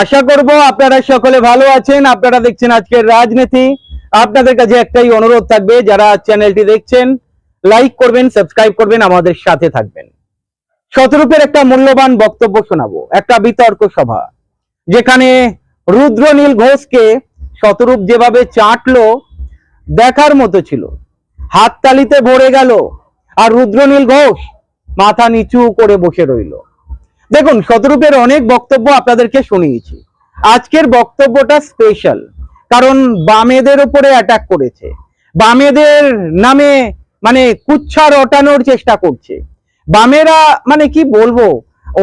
আশা করব আপনারা সকলে ভালো আছেন। আপনারা দেখছেন আজকের রাজনীতি। আপনাদের কাছে একটাই অনুরোধ থাকবে, যারা চ্যানেলটি দেখছেন, লাইক করবেন, সাবস্ক্রাইব করবেন, আমাদের সাথে থাকবেন। শতরূপের একটা মূল্যবান বক্তব্য শোনাবো, একটা বিতর্ক সভা, যেখানে রুদ্রনীল ঘোষকে শতরূপ যেভাবে চাটলো, দেখার মতো ছিল। হাততালিতে ভরে গেল, আর রুদ্রনীল ঘোষ মাথা নিচু করে বসে রইল। দেখুন, শতরূপের অনেক বক্তব্য আপনাদেরকে শুনিয়েছি। আজকের বক্তব্যটা স্পেশাল কারণ বামেদের উপরে অ্যাটাক করেছে। বামেদের নামে মানে কুচ্ছা রটানোর চেষ্টা করছে। বামেরা মানে কি বলব?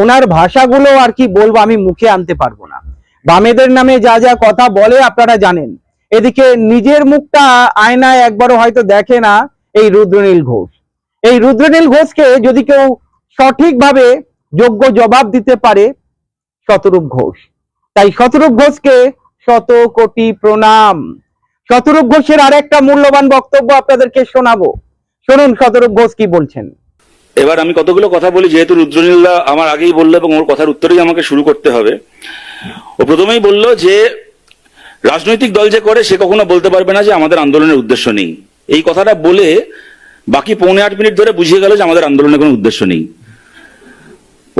ওনার ভাষাগুলো আর কি বলব আমি মুখে আনতে পারব না। বামেদের নামে যা যা কথা বলে আপনারা জানেন। এদিকে নিজের মুখটা আয়নায় একবারও হয়তো দেখে না এই রুদ্রনীল ঘোষ। এই রুদ্রনীল ঘোষকে যদি কেউ সঠিকভাবে যোগ্য জবাব দিতে পারে শতরূপ ঘোষ। তাই শতরূপ ঘোষকে শত কোটি প্রণাম। শতরূপ ঘোষের আর একটা মূল্যবান বক্তব্য আপনাদেরকে শোনাবো। শুনুন শতরূপ ঘোষ কি বলছেন। এবার আমি কতগুলো কথা বলি, যেহেতু রুদ্রনীলদা আমার আগেই বলল এবং ওর কথার উত্তরেই আমাকে শুরু করতে হবে। ও প্রথমেই বলল যে, রাজনৈতিক দল যে করে, সে কখনো বলতে পারবে না যে আমাদের আন্দোলনের উদ্দেশ্য নেই। এই কথাটা বলে বাকি পৌনে আট মিনিট ধরে বুঝিয়ে গেল যে আমাদের আন্দোলনের কোনো উদ্দেশ্য নেই।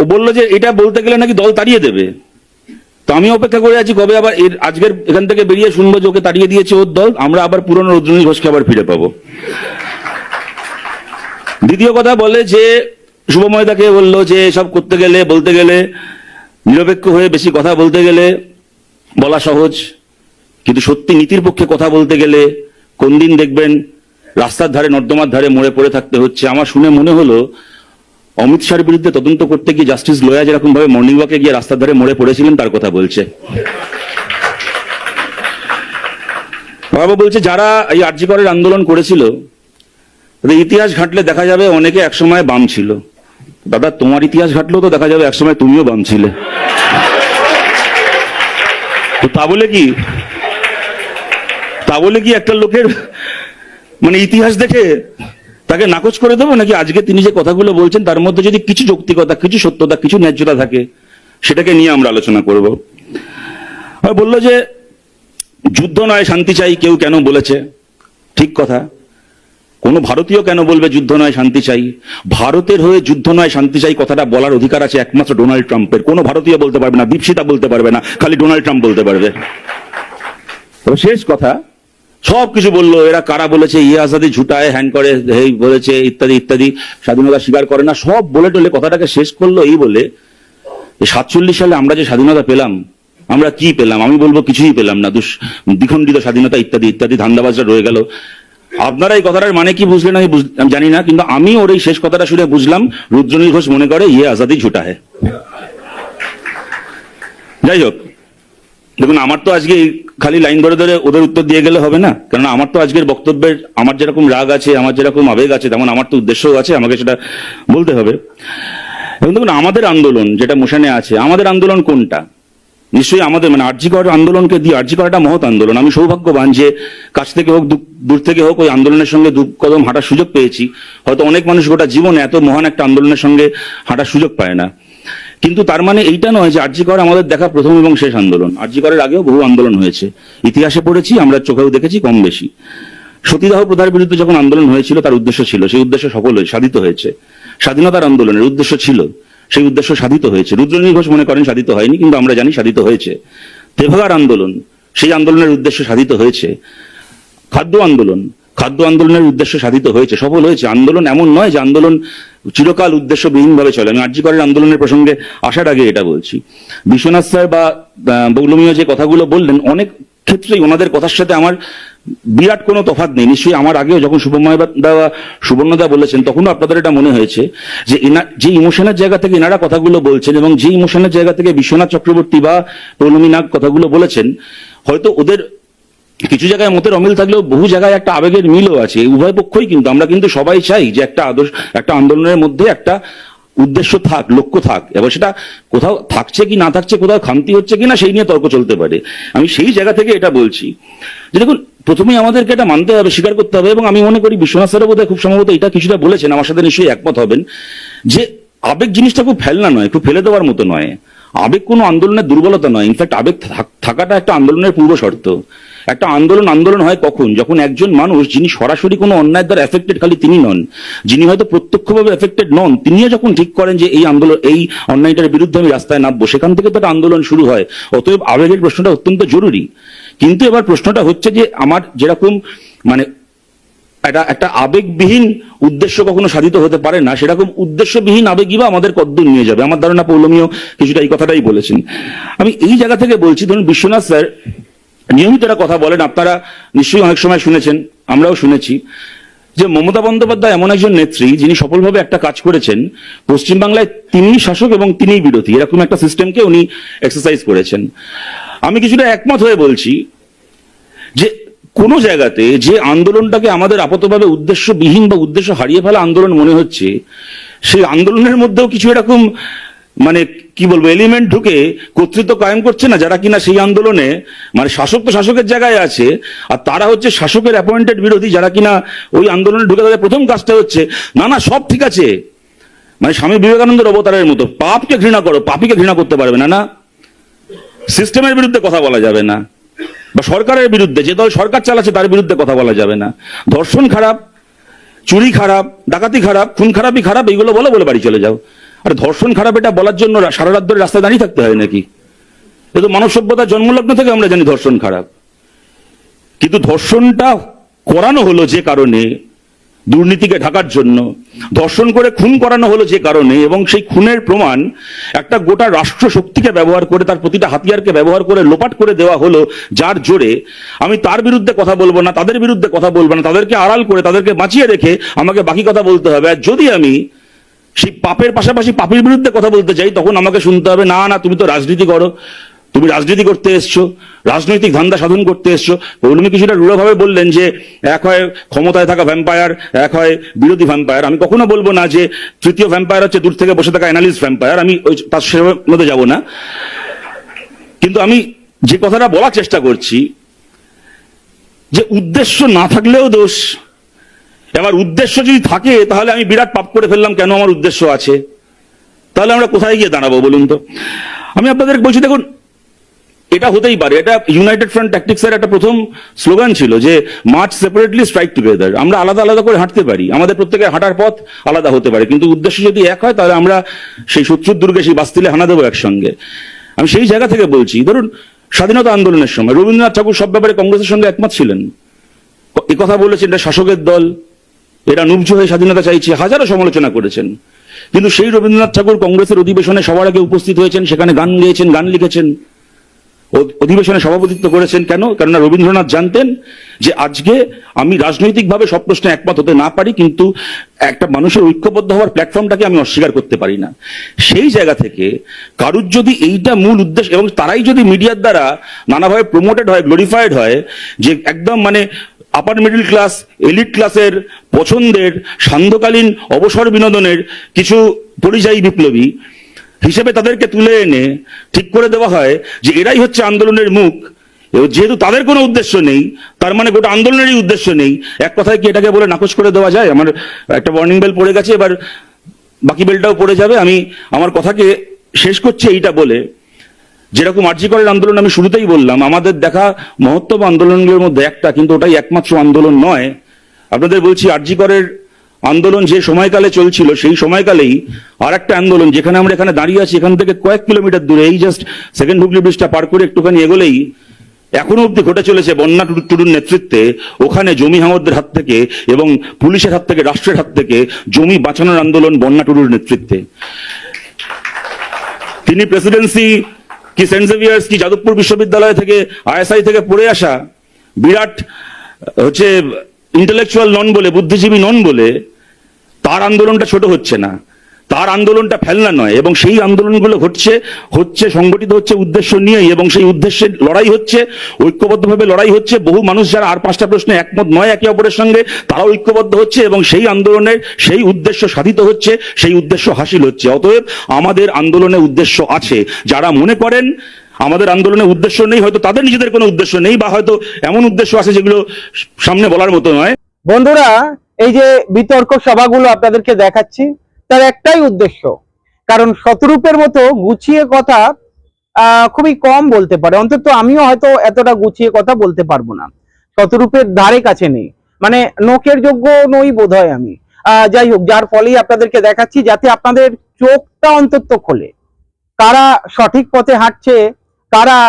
ও বলল যে এটা বলতে গেলে নাকি দল তাড়িয়ে দেবে। তো আমি অপেক্ষা করে আছি কবে আবার এর আজকের এখান থেকে বেরিয়ে শুনব যে ওকে তাড়িয়ে দিয়েছে ওর দল, আমরা আবার পুরনো রুদ্রনীল ঘোষকে আবার ফিরে পাবো। দ্বিতীয় কথা বলে যে শুভময়দাকে বলল যে সব করতে গেলে, বলতে গেলে, নিরপেক্ষ হয়ে বেশি কথা বলতে গেলে বলা সহজ, কিন্তু সত্যি নীতির পক্ষে কথা বলতে গেলে কোন দিন দেখবেন রাস্তার ধারে, নর্দমার ধারে মরে পড়ে থাকতে হচ্ছে। আমার শুনে মনে হলো অমিত শাহর বিরুদ্ধে তদন্ত করতে গিয়ে জাস্টিস লোয়া যেরকম ভাবে মর্নিং ওয়াকে গিয়ে রাস্তার ধারে মরে পড়েছিলেন, তার কথা বলছে। বাবা বলছে, যারা এই আর্যিকরের আন্দোলন করেছিল ইতিহাস ঘাটলে দেখা যাবে অনেকে একসময় বাম ছিল। দাদা, তোমার ইতিহাস ঘাটলেও তো দেখা যাবে একসময় তুমিও বাম ছিলে। তো তা বলে কি? তা বলে কি একটা লোকের মানে ইতিহাস দেখে তাকে নাকচ করে দেবো? নাকি আজকে তিনি যে কথাগুলো বলছেন, তার মধ্যে যদি কিছু যৌক্তিকতা, কিছু সত্যতা, কিছু ন্যায্যতা থাকে, সেটাকে নিয়ে আমরা আলোচনা করব। বলল যে, যুদ্ধ নয়, শান্তি চাই, কেউ কেন বলেছে? ঠিক কথা। কোন ভারতীয় কেন বলবে যুদ্ধ নয়, শান্তি চাই? ভারতের হয়ে যুদ্ধ নয়, শান্তি চাই কথাটা বলার অধিকার আছে একমাত্র ডোনাল্ড ট্রাম্পের। কোনো ভারতীয় বলতে পারবে না, দীপশিতা বলতে পারবে না, খালি ডোনাল্ড ট্রাম্প বলতে পারবে। শেষ কথা সব কিছু বলল। এরা কারা বলেছে? ইয়ে আজাদি ঝুটায়, হ্যান করে এই বলেছে, ইত্যাদি ইত্যাদি। স্বাধীনতা স্বীকার করে না। সব বলে টলে কথাটাকে শেষ করল এই বলে সাতচল্লিশ সালে আমরা যে স্বাধীনতা পেলাম, আমরা কি পেলাম? আমি বলব কিছুই পেলাম না। দুষ, দ্বিখণ্ডিত স্বাধীনতা, ইত্যাদি ইত্যাদি, ধান্দাবাজরা রয়ে গেল। আপনারা এই কথাটার মানে কি বুঝলেন আমি জানি না, কিন্তু আমি ওর এই শেষ কথাটা শুনে বুঝলাম, রুদ্রনীল ঘোষ মনে করে ইয়ে আজাদি ঝুটা হে যাই হোক। দেখুন, আমার তো আজকে খালি লাইন ধরে ধরে ওদের উত্তর দিয়ে গেলে হবে না। কারণ আমার তো আজকের বক্তব্যের, আমার যেরকম রাগ আছে, আমার যেরকম আবেগ আছে, তেমন আমার তো উদ্দেশ্যও আছে, আমাকে সেটা বলতে হবে। এবং দেখুন, আমাদের আন্দোলন যেটা মোশানে আছে, আমাদের আন্দোলন কোনটা? নিশ্চয়ই আমাদের মানে আর্যিকর আন্দোলনকে দিয়ে আর্যিকর করাটা মহৎ আন্দোলন। আমি সৌভাগ্যবান যে কাছ থেকে হোক দূর থেকে হোক, ওই আন্দোলনের সঙ্গে দু কদম হাঁটার সুযোগ পেয়েছি। হয়তো অনেক মানুষ গোটা জীবনে এত মহান একটা আন্দোলনের সঙ্গে হাঁটার সুযোগ পায় না। কিন্তু তার মানে এইটা নয় যে আর্যিকর আমাদের দেখা প্রথম এবং শেষ আন্দোলন। আর্যিকরের আগেও বহু আন্দোলন হয়েছে। ইতিহাসে পড়েছি, আমরা চোখেও দেখেছি কম বেশি। সতীদাহ প্রথার বিরুদ্ধে যখন আন্দোলন হয়েছিল, তার উদ্দেশ্য ছিল, সেই উদ্দেশ্য হয়ে সাধিত হয়েছে। স্বাধীনতার আন্দোলনের উদ্দেশ্য ছিল, সেই উদ্দেশ্য সাধিত হয়েছে। রুদ্রনীল ঘোষ মনে করেন সাধিত হয়নি, কিন্তু আমরা জানি সাধিত হয়েছে। তেভাগার আন্দোলন, সেই আন্দোলনের উদ্দেশ্য সাধিত হয়েছে। খাদ্য আন্দোলন খাদ্য আন্দোলনের উদ্দেশ্য সাধিত হয়েছে, সফল হয়েছে। আন্দোলন এমন নয় যে আন্দোলন চিরকাল উদ্দেশ্যবিহীন ভাবে চলে। আমি আর্যিকরের আন্দোলনের প্রসঙ্গে আসার আগে এটা বলছি। বিশ্বনাথ স্যার বা বৌলমীয় যে কথাগুলো বললেন, অনেক ক্ষেত্রেই ওনাদের কথার সাথে আমার বিরাট কোনো তফাৎ নেই। নিশ্চয়ই আমার আগেও যখন শুভময় দা বা সুবর্ণদা বলেছেন, তখনও আপনাদের এটা মনে হয়েছে যে এনা যে ইমোশনের জায়গা থেকে এনারা কথাগুলো বলছেন এবং যে ইমোশনের জায়গা থেকে বিশ্বনাথ চক্রবর্তী বা পৌলমী নাগ কথাগুলো বলেছেন, হয়তো ওদের কিছু জায়গায় মতের অমিল থাকলেও বহু জায়গায় একটা আবেগের মিলও আছে, উভয় পক্ষই কিন্তু, আমরা কিন্তু সবাই চাই যে একটা আদর্শ, একটা আন্দোলনের মধ্যে একটা উদ্দেশ্য থাক, লক্ষ্য থাক। এবার সেটা কোথাও থাকছে কি না থাকছে, কোথাও খামতি হচ্ছে কি না সেই নিয়ে তর্ক চলতে পারে। আমি সেই জায়গা থেকে এটা বলছি যে দেখুন, প্রথমেই আমাদেরকে এটা মানতে হবে, স্বীকার করতে হবে, এবং আমি মনে করি বিশ্বনাথ স্যারও বোধহয় খুব সম্ভবত এটা কিছুটা বলেছেন, আমার সাথে নিশ্চয়ই একমত হবেন, যে আবেগ জিনিসটা খুব ফেলনা নয়, খুব ফেলে দেওয়ার মতো নয়। আবেগ কোনো আন্দোলনের দুর্বলতা নয়। ইনফ্যাক্ট আবেগ থাক- থাকাটা একটা আন্দোলনের পূর্ব শর্ত একটা আন্দোলন আন্দোলন হয় কখন? যখন একজন মানুষ, যিনি সরাসরি কোনো অন্যায় দ্বারা এফেক্টেড খালি তিনি নন, যিনি হয়তো প্রত্যক্ষভাবে এফেক্টেড নন, তিনিও যখন ঠিক করেন যে এই আন্দোলন, এই অন্যায়টার বিরুদ্ধে আমি রাস্তায় নামবো, সেখান থেকে তো একটা আন্দোলন শুরু হয়। অতএব আবেগের প্রশ্নটা অত্যন্ত জরুরি। কিন্তু এবার প্রশ্নটা হচ্ছে যে আমার যেরকম মানে একটা একটা আবেগবিহীন উদ্দেশ্য কখনো সাধিত হতে পারে না। সেরকম উদ্দেশ্যবিহীন আবেগই বা আমাদের কদ্দূর নিয়ে যাবে। আমার ধারণা পৌলমীয় কিছুটা এই কথাটাই বলেছেন। আমি এই জায়গা থেকে বলছি, ধরুন বিশ্বনাথ স্যার নিয়মিত একটা কথা বলেন, আপনারা নিশ্চয়ই অনেক সময় শুনেছেন, আমরাও শুনেছি, যে মমতা বন্দ্যোপাধ্যায় এমন একজন নেত্রী যিনি সফলভাবে একটা কাজ করেছেন, পশ্চিমবাংলায় তিনি শাসক এবং তিনিই বিরোধী। এরকম একটা সিস্টেমকে উনি এক্সারসাইজ করেছেন। আমি কিছুটা একমত হয়ে বলছি যে কোনো জায়গাতে যে আন্দোলনটাকে আমাদের আপাতভাবে উদ্দেশ্যবিহীন বা উদ্দেশ্য হারিয়ে ফেলা আন্দোলন মনে হচ্ছে, সেই আন্দোলনের মধ্যেও কিছু এরকম মানে কি বলব এলিমেন্ট ঢুকে কর্তৃত্ব কায়েম করছে না যারা কিনা সেই আন্দোলনে মানে শাসক তো শাসকের জায়গায় আছে, আর তারা হচ্ছে শাসকের অ্যাপয়েন্টেড বিরোধী যারা কিনা ওই আন্দোলনে ঢুকে তাদের প্রথম কাজটা হচ্ছে, না না, সব ঠিক আছে। মানে স্বামী বিবেকানন্দের অবতারের মতো, পাপকে ঘৃণা করো, পাপিকে ঘৃণা করতে পারবে না না। সিস্টেমের বিরুদ্ধে কথা বলা যাবে না। বা সরকারের বিরুদ্ধে, যে দল সরকার চালাচ্ছে তার বিরুদ্ধে কথা বলা যাবে না। ধর্ষণ খারাপ, চুরি খারাপ, ডাকাতি খারাপ, খুন খারাপই খারাপ, এইগুলো বলে বলে বাড়ি চলে যাও। আর ধর্ষণ খারাপ এটা বলার জন্য সারা রাত ধরে রাস্তায় দাঁড়িয়ে থাকতে হয় নাকি? এ তো মানব সভ্যতার জন্মলগ্ন থেকে আমরা জানি ধর্ষণ খারাপ। কিন্তু ধর্ষণটা করানো হলো যে কারণে দুর্নীতিকে ঢাকার জন্য ধর্ষণ করে খুন করানো হলো যে কারণে এবং সেই খুনের প্রমাণ একটা গোটা রাষ্ট্র শক্তিকে ব্যবহার করে, তার প্রতিটা হাতিয়ারকে ব্যবহার করে লোপাট করে দেওয়া হলো যার জোরে। আমি তার বিরুদ্ধে কথা বলব না, তাদের বিরুদ্ধে কথা বলব না, তাদেরকে আড়াল করে, তাদেরকে বাঁচিয়ে রেখে আমাকে বাকি কথা বলতে হবে। আর যদি আমি সেই পাপের পাশাপাশি পাপের বিরুদ্ধে কথা বলতে চাই তখন আমাকে শুনতে হবে, না না, তুমি তো রাজনীতি করো। তুমি রাজনীতি করতে এসছো, রাজনৈতিক ধান্দা সাধন করতে এসছো। পৌলমী কিছুটা রূঢ়ভাবে বললেন যে, এক হয় ক্ষমতায় থাকা ভ্যাম্পায়ার এক হয় বিরোধী ভ্যাম্পায়ার আমি কখনো বলব না যে, তৃতীয় ভ্যাম্পায়ার হচ্ছে দূর থেকে বসে থাকা অ্যানালিস্ট ভ্যাম্পায়ার আমি ওই তার সে মধ্যে যাব না। কিন্তু আমি যে কথাটা বলার চেষ্টা করছি, যে উদ্দেশ্য না থাকলেও দোষ। এবার উদ্দেশ্য যদি থাকে, তাহলে আমি বিরাট পাপ করে ফেললাম, কেন আমার উদ্দেশ্য আছে? তাহলে আমরা কোথায় গিয়ে দাঁড়াবো বলুন তো? আমি আপনাদের বলছি, দেখুন এটা হতেই পারে। এটা ইউনাইটেড ফ্রন্ট ট্যাকটিক্সের একটা প্রথম স্লোগান ছিল যে মার্চ সেপারেটলি স্ট্রাইক টুগেদার আমরা আলাদা আলাদা করে হাঁটতে পারি। আমাদের প্রত্যেকের হাঁটার পথ আলাদা হতে পারে। কিন্তু উদ্দেশ্য যদি এক হয়, তাহলে আমরা সেই শত্রুর দুর্গে সেই বাস্তিলে হানা দেবো একসঙ্গে। আমি সেই জায়গা থেকে বলছি, ধরুন স্বাধীনতা আন্দোলনের সময় রবীন্দ্রনাথ ঠাকুর সব ব্যাপারে কংগ্রেসের সঙ্গে একমত ছিলেন। কথা বলেছেন, এটা শাসকের দল। এরা নুবজ হয়ে স্বাধীনতা চাইছে, হাজারো সমালোচনা করেছেন। কিন্তু সেই রবীন্দ্রনাথ ঠাকুর কংগ্রেসের অধিবেশনে সবার আগে উপস্থিত হয়েছেন, সেখানে গান গেয়েছেন, গান লিখেছেন। অধিবেশনে সভাপতিত্ব করেছেন কেন? কেননা রবীন্দ্রনাথ জানতেন যে আজকে আমি রাজনৈতিকভাবে সব প্রশ্নে একমত হতে না পারি, কিন্তু একটা মানুষের ঐক্যবদ্ধ হওয়ার প্ল্যাটফর্মটাকে আমি অস্বীকার করতে পারি না। সেই জায়গা থেকে কারুর যদি এইটা মূল উদ্দেশ্য, এবং তারাই যদি মিডিয়ার দ্বারা নানাভাবে প্রমোটেড হয় গ্লোরিফাইড হয়, যে একদম মানে আপার মিডিল ক্লাস এলিট ক্লাসের পছন্দের, সান্ধ্যকালীন অবসর বিনোদনের কিছু পরিযায়ী বিপ্লবী হিসেবে তাদেরকে তুলে এনে ঠিক করে দেওয়া হয় যে এরাই হচ্ছে আন্দোলনের মুখ। যেহেতু তাদের কোনো উদ্দেশ্য নেই, তার মানে গোটা আন্দোলনেরই উদ্দেশ্য নেই। এক কথায় কি এটাকে বলে নাকচ করে দেওয়া যায়? আমার একটা ওয়ার্নিং বেল পড়ে গেছে, এবার বাকি বেলটাও পড়ে যাবে। আমি আমার কথাকে শেষ করছি এইটা বলে। যেরকম আর্যিকরের আন্দোলন আমি শুরুতেই বললাম, আমাদের দেখা মহত্তম আন্দোলনগুলোর মধ্যে একটা, কিন্তু ওটাই একমাত্র আন্দোলন নয়। আপনাদের বলছি আর্যিকরের আন্দোলন যে সময়কালে চলছিল, সেই সময়কালেই আর একটা আন্দোলন যেখানে আমরা এখানে দাঁড়িয়ে আছি, এখান থেকে কয়েক কিলোমিটার দূরে, এই জাস্ট সেকেন্ড হুগলি ব্রিজটা পার করে একটুখানি এগোলেই এখনও অব্দি ঘটে চলেছে বন্যা টুডু- টুডুর নেতৃত্বে। ওখানে জমি হাঙরদের হাত থেকে এবং পুলিশের হাত থেকে, রাষ্ট্রের হাত থেকে জমি বাঁচানোর আন্দোলন বন্যা টুডুর নেতৃত্বে। তিনি প্রেসিডেন্সি কি সেন্ট জেভিয়ার্স কি যাদবপুর বিশ্ববিদ্যালয় থেকে আইএসআই থেকে পড়ে আসা বিরাট, হচ্ছে ইন্টেলেকচুয়াল নন বলে, বুদ্ধিজীবী নন বলে তার আন্দোলনটা ছোট হচ্ছে না। তার আন্দোলনটা ফেলনা নয় এবং সেই আন্দোলনগুলো ঘটছে, হচ্ছে, সংগঠিত হচ্ছে উদ্দেশ্য নিয়েই এবং সেই উদ্দেশ্যে লড়াই হচ্ছে, ঐক্যবদ্ধভাবে লড়াই হচ্ছে। বহু মানুষ যারা আর পাঁচটা প্রশ্নে একমত নয় একে অপরের সঙ্গে, তারাও ঐক্যবদ্ধ হচ্ছে এবং সেই আন্দোলনের সেই উদ্দেশ্য সাধিত হচ্ছে, সেই উদ্দেশ্য হাসিল হচ্ছে। অতএব আমাদের আন্দোলনের উদ্দেশ্য আছে। যারা মনে করেন আমাদের আন্দোলনের উদ্দেশ্য নেই, হয়তো তাদের নিজেদের কোনো উদ্দেশ্য নেই বা হয়তো এমন উদ্দেশ্য আছে যেগুলো সামনে বলার মতো নয়। বন্ধুরা এই যে বিতর্ক সভাগুলো আপনাদেরকে দেখাচ্ছি, তার একটাই উদ্দেশ্য। কারণ শতরূপের মতো গুছিয়ে কথা খুবই কম বলতে পারে। অন্তত আমিও হয়তো এতটা গুছিয়ে কথা বলতে পারব না। শতরূপের ধারে কাছে নেই। মানে নোকের যোগ্য নই বোধ আমি। যাই হোক, যার ফলেই আপনাদেরকে দেখাচ্ছি, যাতে আপনাদের চোখটা অন্তত খোলে। কারা সঠিক পথে হাঁটছে, কারা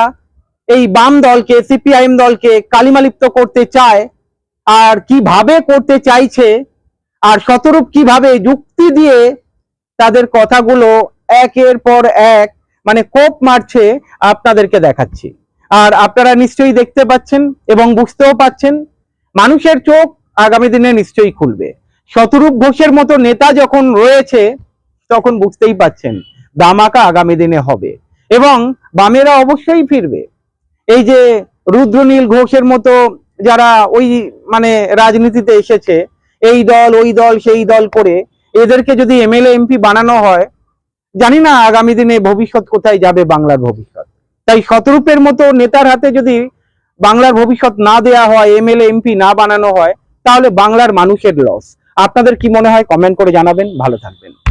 এই বাম দলকে, সিপিআইএম দলকে কালিমালিপ্ত করতে চায় আর কীভাবে করতে চাইছে, আর শতরূপ কীভাবে যুক্তি দিয়ে তাদের কথাগুলো একের পর এক মানে কোপ মারছে আপনাদেরকে দেখাচ্ছি। আর আপনারা নিশ্চয়ই দেখতে পাচ্ছেন এবং বুঝতেও পাচ্ছেন, মানুষের চোখ আগামী দিনে নিশ্চয়ই খুলবে। শতরূপ ঘোষের মতো নেতা যখন রয়েছে, তখন বুঝতেই পাচ্ছেন দামাকা আগামী দিনে হবে এবং বামেরা অবশ্যই ফিরবে। এই যে রুদ্রনীল ঘোষের মতো যারা ওই মানে রাজনীতিতে এসেছে, এই দল, ওই দল, সেই দল করে এদেরকে যদি এমএলএ, এমপি বানানো হয়, জানি না আগামী দিনে ভবিষ্যৎ কোথায় যাবে বাংলার ভবিষ্যৎ। তাই শতরূপের মতো নেতার হাতে যদি বাংলার ভবিষ্যৎ না দেয়া হয়, এমএলএ, এমপি না বানানো হয়, তাহলে বাংলার মানুষের লস আপনাদের কি মনে হয়? কমেন্ট করে জানাবেন। ভালো থাকবেন।